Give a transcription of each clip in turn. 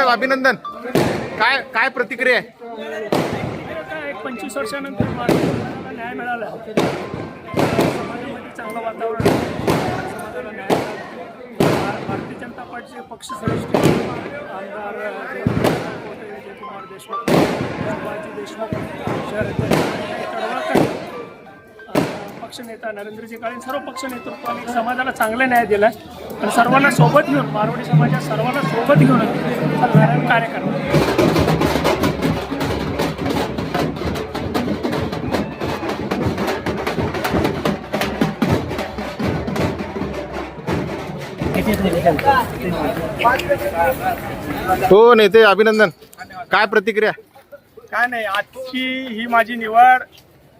साहेब अभिनंदन. काय काय प्रतिक्रिया आहे? पंचवीस वर्षानंतर महाराष्ट्राला न्याय मिळाला. समाजामध्ये चांगलं वातावरण समाजाला न्याय मिळाला. भारतीय जनता पार्टीचे पक्ष श्रेष्ठ आमदार विजयकुमार देशमुख शिवाजी देशमुख शहर पक्षनेता नरेंद्रजी काळे सर्व पक्ष नेतृत्वाने समाजाला चांगला न्याय दिला आणि सर्वांना सोबत घेऊन मारवाडी समाजात सर्वांना सोबत घेऊन चालणारा कार्यक्रम हो नेते अभिनंदन. काय प्रतिक्रिया? काय नाही आजची ही माझी निवड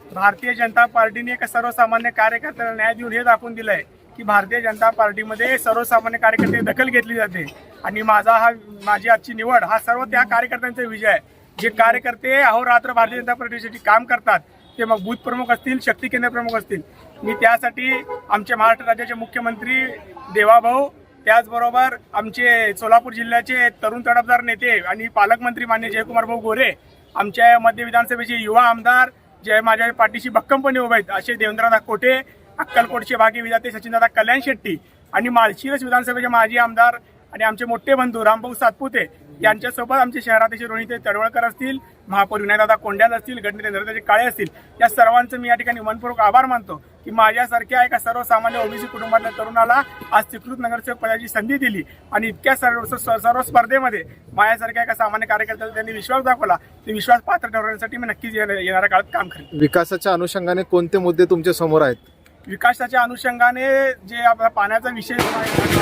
भारतीय जनता पार्टीने एका सर्वसामान्य कार्यकर्त्याला न्याय देऊन हे दाखवून दिलंय. की भारतीय जनता पार्टीमध्ये सर्वसामान्य कार्यकर्ते दखल घेतली जाते. आणि माझा हा माझी आजची निवड हा सर्व त्या कार्यकर्त्यांचा विजय आहे. जे कार्यकर्ते अहोरात्र भारतीय जनता पार्टीसाठी काम करतात ते मग बूथ प्रमुख असतील शक्ती केंद्र प्रमुख असतील. मी त्यासाठी आमचे महाराष्ट्र राज्याचे मुख्यमंत्री देवाभाऊ त्याचबरोबर आमचे सोलापूर जिल्ह्याचे तरुण तडफदार नेते आणि पालकमंत्री मान्य जयकुमार भाऊ गोरे आमच्या मध्य विधानसभेचे युवा आमदार जे माझ्या पाठीशी भक्कमपणे उभे आहेत असे देवेंद्रनाथ कोटे अक्कलकोटचे भागी विधाते सचिनदादा कल्याण शेट्टी आणि माळशिरस विधानसभेचे माजी आमदार आणि आमचे मोठे बंधू रामभाऊ सातपुते यांच्यासोबत आमचे शहराध्यक्ष रोहिते तडवळकर असतील महापौर विनयदादा कोंड्याल असतील गणपती काळे असतील. या सर्वांचं मी या ठिकाणी मनपूर्वक आभार मानतो की माझ्यासारख्या एका सर्वसामान्य ओबीसी कुटुंबातल्या तरुणाला आज चिकृत नगरसेवक पदाची संधी दिली आणि इतक्या सर्व सर्व स्पर्धेमध्ये माझ्यासारख्या एका सामान्य कार्यकर्त्याला त्यांनी विश्वास दाखवला. ते विश्वास पात्र ठरवण्यासाठी मी नक्कीच येणाऱ्या काळात काम करेन. विकासाच्या अनुषंगाने कोणते मुद्दे तुमच्यासमोर आहेत? विकासाच्या अनुषंगाने जे आपला पाण्याचा विषय त्याचबरोबर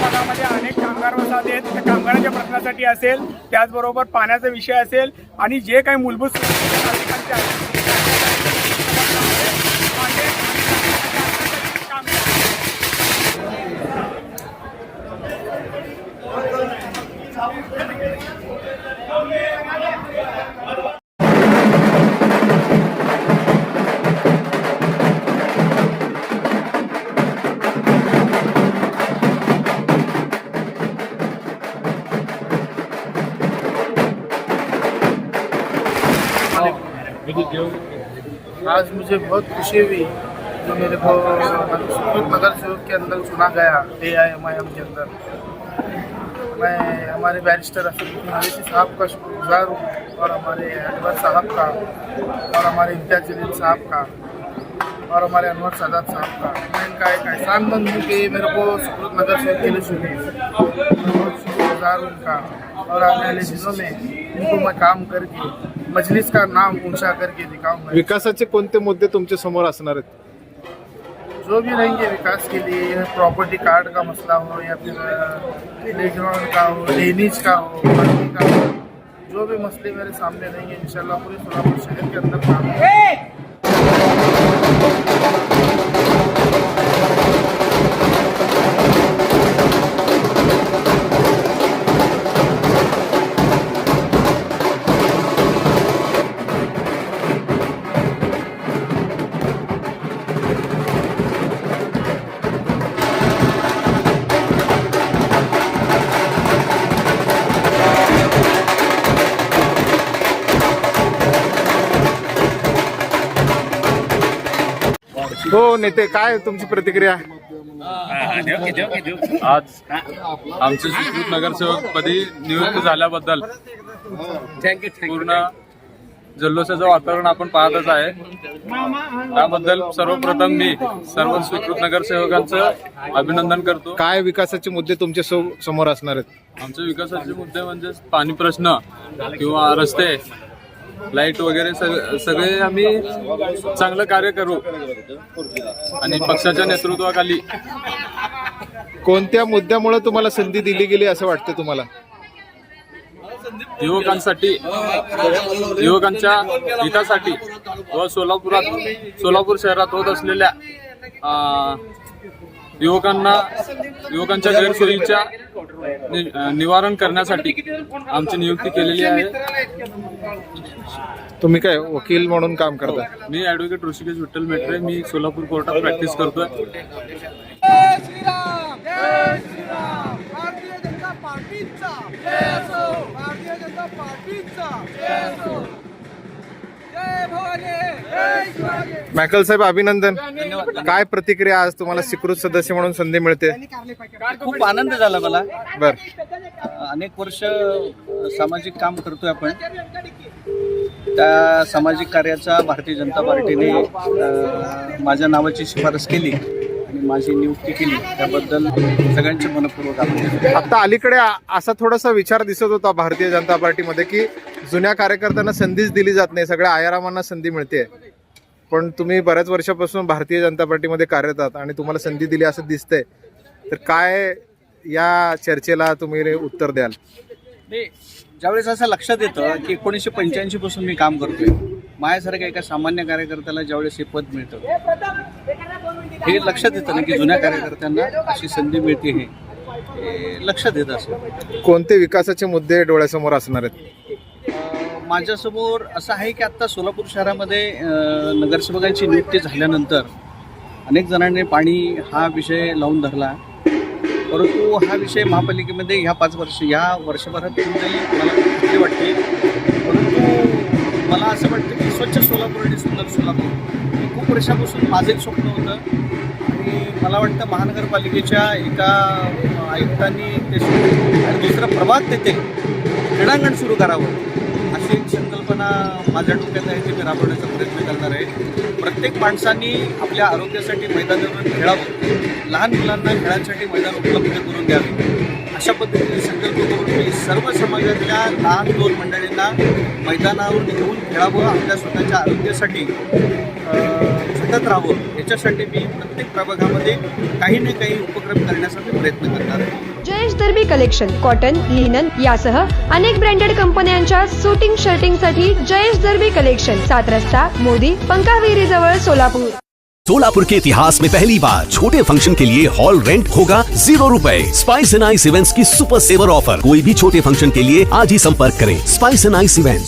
भागामध्ये अनेक कामगार वसाहती आहेत. त्या कामगारांच्या प्रश्नासाठी असेल त्याचबरोबर पाण्याचा विषय असेल आणि जे काही मूलभूत आज मुझे बहुत खुशी हुई जो मेरे को नगर सेवक के अंदर चुना गया ए आई एम आई एम के अंदर। मैं, हमारे बैरिस्टर असदुद्दीन साहब का शुक्रगुजार हूँ और हमारे अनवर साहब का, और हमारे इम्तियाज़ जलील साहब का, और हमारे अनवर सादात साहब का। मैं इनका एक एहसानमंद हूँ कि मेरे को सुकृत नगर सेवक के लिए चुने बहुत शुक्रगुजार हूँ उनका और आने वाले दिनों में इनको मैं काम करके मजलिस का नाम ऊंचा करके दिखाऊंगा विकासाचे कोणते मुद्दे तुमच्यासमोर असणार आहेत? जो भी रहेंगे विकास के लिए प्रॉपर्टी कार्ड का मसला हो या फिर प्ले ग्राउंड का हो ड्रेनेज का हो पानी का हो जो भी मसले मेरे सामने रहेंगे इंशाल्लाह पूरे सोलापुर शहर के अंदर काम हो नेते काय तुमची प्रतिक्रिया? आज आमचे सुकृत नगरसेवक पदी नियुक्त झाल्याबद्दल पूर्ण जल्लोषाचं वातावरण आपण पाहतच आहे. त्याबद्दल सर्वप्रथम मी सर्व स्वीकृत नगरसेवकांचं अभिनंदन करतो. काय विकासाचे मुद्दे तुमच्यासमोर असणार आहेत? आमचे विकासाचे मुद्दे म्हणजे पाणी प्रश्न किंवा रस्ते लाइट वगैरे सग- सगळे आम्ही चांगलं कार्य करू. आणि पक्षाच्या नेतृत्वाखाली. कोणत्या मुद्द्यामुळे तुम्हाला संधी दिली गेली असं वाटतं तुम्हाला? युवकांसाठी युवकांच्या हितासाठी व सोलापुरात सोलापूर शहरात होत असलेल्या अ, युवकांना युवकांच्या गैरसोयीच्या निवारण करण्यासाठी आमची नियुक्ती केलेली आहे. तुम्ही? काय वकील म्हणून काम करता? मी ॲडव्होकेट ऋषिकेश विठ्ठल मेट्रे. मी सोलापूर कोर्टात प्रॅक्टिस करतोय. जय श्रीराम! जय श्रीराम! भारतीय जनता मॅकल साहेब अभिनंदन. काय प्रतिक्रिया आज तुम्हाला स्वीकृत सदस्य म्हणून संधी मिळते? खूप आनंद झाला मला. बर. अनेक वर्ष सामाजिक काम करतोय आपण. त्या सामाजिक कार्याचा भारतीय जनता पार्टीने माझ्या नावाची शिफारस केली आणि माझी नियुक्ती केली. त्याबद्दल सगळ्यांचे मनपूर्वक आभार. आता अलीकडे असा थोडासा विचार दिसत होता भारतीय जनता पार्टीमध्ये की जुन्या कार्यकर्त्यांना संधीच दिली जात नाही सगळ्या आयारामांना संधी मिळते. पण तुम्ही बऱ्याच वर्षापासून भारतीय जनता पार्टीमध्ये कार्यरत आहात आणि तुम्हाला संधी दिली असं दिसतंय. तर काय या चर्चेला तुम्ही उत्तर द्याल? ज्यावेळेस असं लक्षात येतं की एकोणीसशे पंच्याऐंशी पासून मी काम करतोय माझ्यासारख्या एका सामान्य कार्यकर्त्याला ज्यावेळेस हे पद मिळतं हे लक्षात येतं ना की जुन्या कार्यकर्त्यांना अशी संधी मिळते हे लक्षात येतं असं. कोणते विकासाचे मुद्दे डोळ्यासमोर असणार आहेत? माझ्यासमोर असं आहे की आत्ता सोलापूर शहरामध्ये नगरसेवकांची नियुक्ती झाल्यानंतर अनेक जणांनी पाणी हा विषय लावून धरला. परंतु हा विषय महापालिकेमध्ये ह्या पाच वर्ष ह्या वर्षभरात येऊन जाईल मला खात्री वाटते परंतु मला असं वाटतं की स्वच्छ सोलापूर आणि सुंदर सोलापूर हे खूप वर्षापासून माझं एक स्वप्न होतं. आणि मला वाटतं महानगरपालिकेच्या एका आयुक्तांनी ते सुरू आणि दुसरं प्रभात तेथे क्रीडांगण सुरू करावं. अशी एक संकल्पना माझ्या डोक्यात आहे ती मी राबवण्याचा प्रयत्न करणार आहे. प्रत्येक माणसांनी आपल्या आरोग्यासाठी मैदानावर खेळावं. लहान मुलांना खेळांसाठी मैदान उपलब्ध करून द्यावे. अशा पद्धतीने संकल्प करून मी सर्व समाजातल्या लहान दोन मंडळींना मैदानावर घेऊन खेळावं आपल्या स्वतःच्या आरोग्यासाठी. झटत राहावं याच्यासाठी मी प्रत्येक प्रभागामध्ये काही ना काही उपक्रम करण्याचा प्रयत्न करणार आहे. Jayesh Darbi collection cotton linen यासह अनेक ब्रँडेड कंपन्यांच्या सुटिंग शर्टिंगसाठी जयेश दर्बी कलेक्शन सात रस्ता मोदी पंकाविरी जवळ सोलापूर. सोलापुर के इतिहास में पहली बार छोटे फ़ंक्शन के लिए हॉल रेंट होगा ज़ीरो रूपए। स्पाइस एंड आइस इवेंट्स की सुपर सेवर ऑफ़र कोई भी छोटे फ़ंक्शन के लिए आज ही संपर्क करें। Spice and ice events